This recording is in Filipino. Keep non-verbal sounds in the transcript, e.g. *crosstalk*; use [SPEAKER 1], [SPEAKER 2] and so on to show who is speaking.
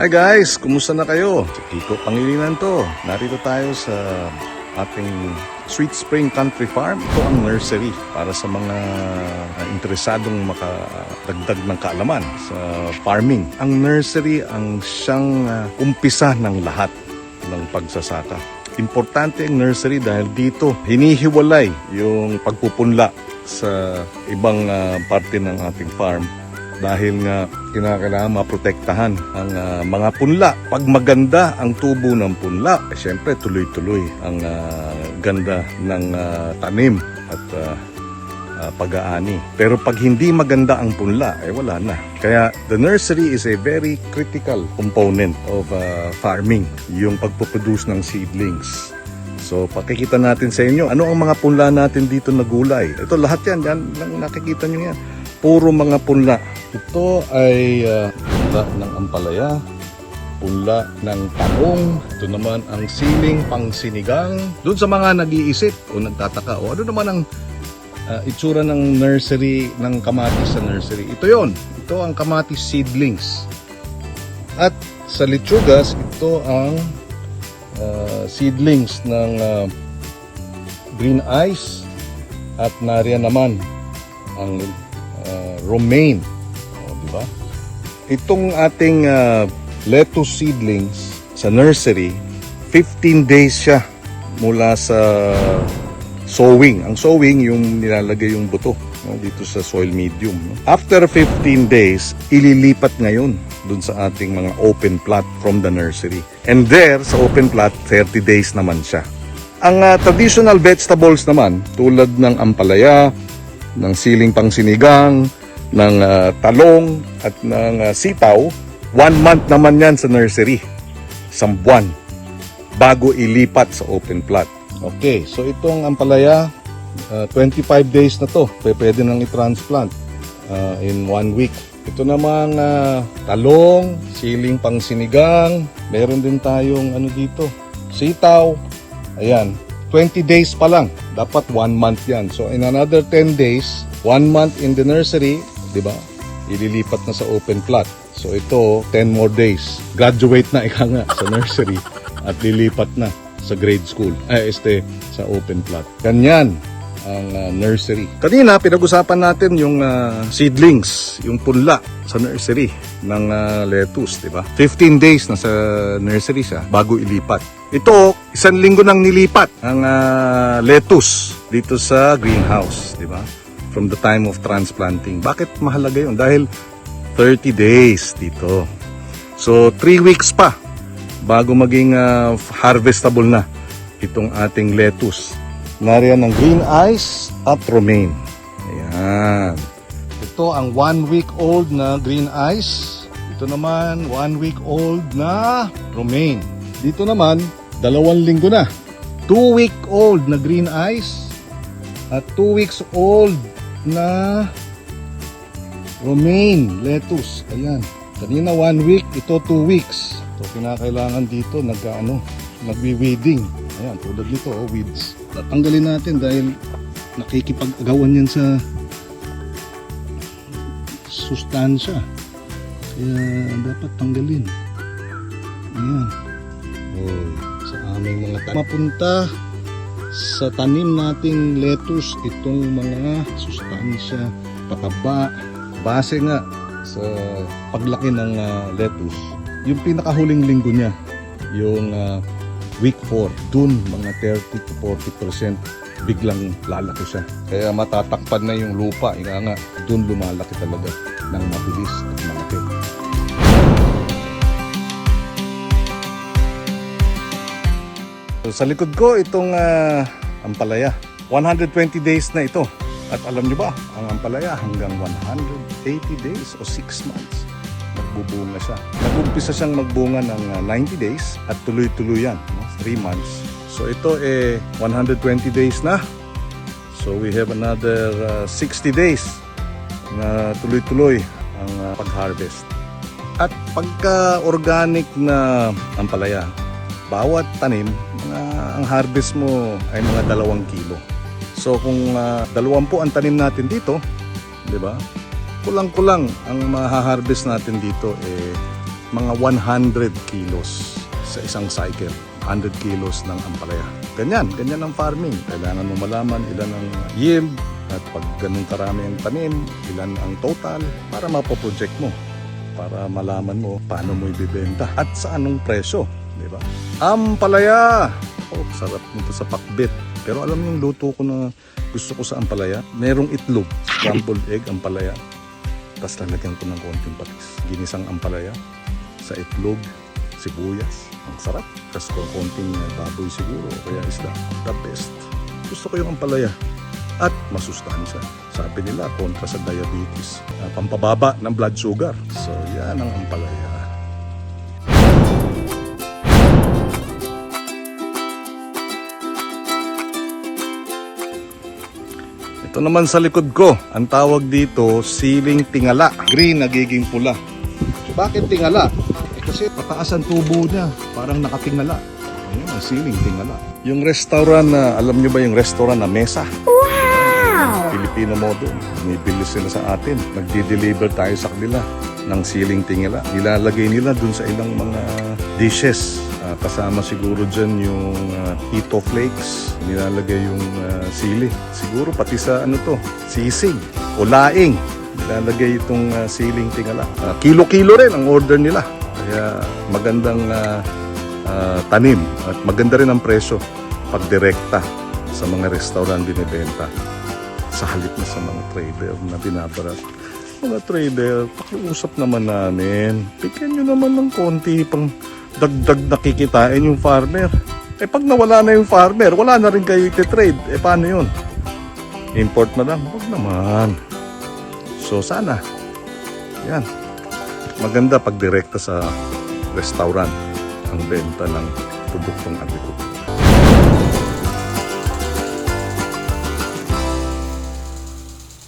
[SPEAKER 1] Hi guys, kumusta na kayo? Si Kiko Pangilinan to. Narito tayo sa ating Sweet Spring Country Farm. Ito ang nursery para sa mga interesadong makadagdag ng kaalaman sa farming. Ang nursery ang siyang uh, umpisa ng lahat ng pagsasaka. Importante ang nursery dahil dito hinihiwalay yung pagpupunla sa ibang uh, parte ng ating farm dahil nga kinakailangan maprotektahan ang ah, mga punla. Pag maganda ang tubo ng punla, eh, syempre tuloy-tuloy ang ah, ganda ng ah, tanim at ah, ah, pag-aani. Pero pag hindi maganda ang punla, eh wala na. Kaya the nursery is a very critical component of ah, farming, yung pagpuproduce ng seedlings. So, pakikita natin sa inyo, ano ang mga punla natin dito na gulay. Ito lahat yan, yan nakikita nyo yan. Puro mga punla. Ito ay uh, ng ampalaya, punla ng talong. Ito naman ang siling pang sinigang. Doon sa mga nag-iisip o nagtataka, o ano naman ang uh, itsura ng nursery, ng kamatis sa nursery. Ito yon Ito ang kamatis seedlings. At sa litsugas, ito ang uh, seedlings ng uh, green ice at nariyan naman ang romaine. O, di ba? Itong ating uh, lettuce seedlings sa nursery, 15 days siya mula sa sowing. Ang sowing, yung nilalagay yung buto no, dito sa soil medium. no. After 15 days, ililipat ngayon dun sa ating mga open plot from the nursery. And there, sa open plot, 30 days naman siya. Ang ah, traditional vegetables naman, tulad ng ampalaya, ng siling pang sinigang, ng ah, talong, at ng ah, sitaw, one month naman yan sa nursery. Isang buwan bago ilipat sa open plot. Okay, so itong ampalaya, uh, 25 days na to. Pwede nang i-transplant uh, in one week. Ito namang uh, talong, siling pang sinigang. Meron din tayong ano dito, sitaw. Ayan, 20 days pa lang. Dapat one month yan. So in another 10 days, one month in the nursery, di ba? Ililipat na sa open plot. So ito, 10 more days. Graduate na *laughs* ika nga sa nursery at lilipat na sa grade school. Ay, este, sa open plot. Ganyan ang uh, nursery. Kanina, pinag-usapan natin yung uh, seedlings, yung punla sa nursery ng uh, lettuce, di ba? 15 days na sa nursery siya bago ilipat. Ito, isang linggo nang nilipat ang uh, lettuce dito sa greenhouse, di ba? From the time of transplanting. Bakit mahalaga yun? Dahil 30 days dito. So, 3 weeks pa bago maging uh, harvestable na itong ating lettuce. Nariyan ng green ice at romaine. Ayan. Ito ang one week old na green ice. Ito naman, one week old na romaine. Dito naman, dalawang linggo na. Two week old na green ice at two weeks old na romaine lettuce. Ayan. Kanina one week, ito two weeks. So kinakailangan dito nag ano, nagwi-weeding. Ayan, tulad nito, oh, weeds. Tatanggalin natin dahil nakikipag-agawan yan sa sustansya. Kaya dapat tanggalin. Ayan. Oh, sa aming mga. Mapunta sa tanim nating lettuce itong mga sustansya, pataba, base nga sa paglaki ng ah, lettuce yung pinakahuling linggo niya, yung ah, week 4, dun mga 30 to 40% biglang lalaki siya. Kaya matatakpan na yung lupa, ika nga, dun lumalaki talaga ng mabilis at malaki. Sa likod ko, itong ah, ampalaya. 120 days na ito. At alam nyo ba, ang ampalaya hanggang 180 days o 6 months nagbubunga siya. Nag-umpisa siyang magbunga ng uh, 90 days at tuloy-tuloy yan, no? 3 months. So ito eh 120 days na. So we have another uh, 60 days na tuloy-tuloy ang uh, pag-harvest. At pagka organic na ampalaya, bawat tanim, mga, ang harvest mo ay mga dalawang kilo. So kung uh, dalawampu ang tanim natin dito, di ba? kulang-kulang ang maha-harvest natin dito eh mga 100 kilos sa isang cycle. 100 kilos ng ampalaya. Ganyan, ganyan ang farming. Kailangan mo malaman ilan ang yield at pag ganun karami ang tanim, ilan ang total para mapoproject mo. Para malaman mo paano mo ibibenta at sa anong presyo. Di ba? Ampalaya! Oh, sarap nito sa pakbit. Pero alam mo yung luto ko na gusto ko sa ampalaya? Merong itlog, scrambled egg, ampalaya. Tapos lalagyan ko ng konting patis. Ginisang ampalaya sa itlog, sibuyas. Ang sarap. Tapos kung konting uh, baboy siguro, kaya isda. The best. Gusto ko yung ampalaya. At masustansya. Sabi nila, kontra sa diabetes. Uh, pampababa ng blood sugar. So, yan ang ampalaya. Ito naman sa likod ko, ang tawag dito, siling tingala. Green nagiging pula. Bakit tingala? Eh, kasi pataas ang tubo niya, parang nakatingala. Ayun, ang siling tingala. Yung restaurant na, alam nyo ba yung restaurant na mesa? Wow! Filipino model. Bumibili sila sa atin. Nagdi-deliver tayo sa kanila ng siling tingala. Nilalagay nila dun sa ilang mga dishes. Ah, kasama siguro dyan yung uh, Hito Flakes. Nilalagay yung ah, sili. Siguro pati sa ano to, sisig o laing. Nilalagay itong ah, siling tingala. Ah, kilo-kilo rin ang order nila. Kaya magandang ah, ah, tanim at maganda rin ang presyo pag direkta sa mga restaurant binibenta sa halip na sa mga trader na binabarat. Mga trader, pakiusap naman namin. Bigyan nyo naman ng konti pang dagdag na kikitain yung farmer. Eh pag nawala na yung farmer, wala na rin kayo iti-trade. Eh paano yun? Import na lang? Huwag naman. So sana, yan. Maganda pag direkta sa restaurant ang benta ng produktong agrikultura.